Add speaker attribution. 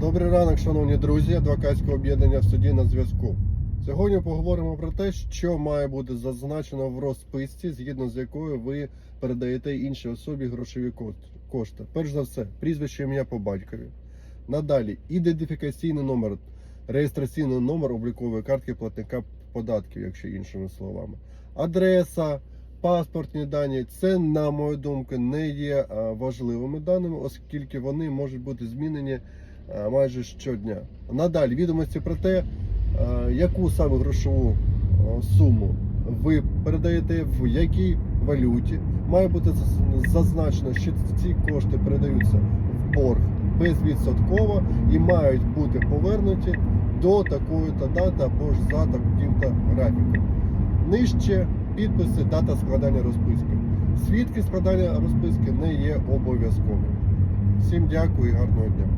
Speaker 1: Добрий ранок, шановні друзі, адвокатського об'єднання в суді на зв'язку. Сьогодні поговоримо про те, що має бути зазначено в розписці, згідно з якою ви передаєте іншій особі грошові кошти-. Перш за все, прізвище ім'я по батькові. Надалі ідентифікаційний номер, реєстраційний номер облікової картки платника податків, якщо іншими словами. Адреса, паспортні дані це, на мою думку, не є важливими даними, оскільки вони можуть бути змінені майже щодня. Надалі відомості про те, яку саме грошову суму ви передаєте, в якій валюті. Має бути зазначено, що ці кошти передаються в борг безвідсотково і мають бути повернуті до такої-то дати або ж за таким-то графіком. Нижче підписи, дата складання розписки. Свідки складання розписки не є обов'язковим. Всім дякую і гарного дня.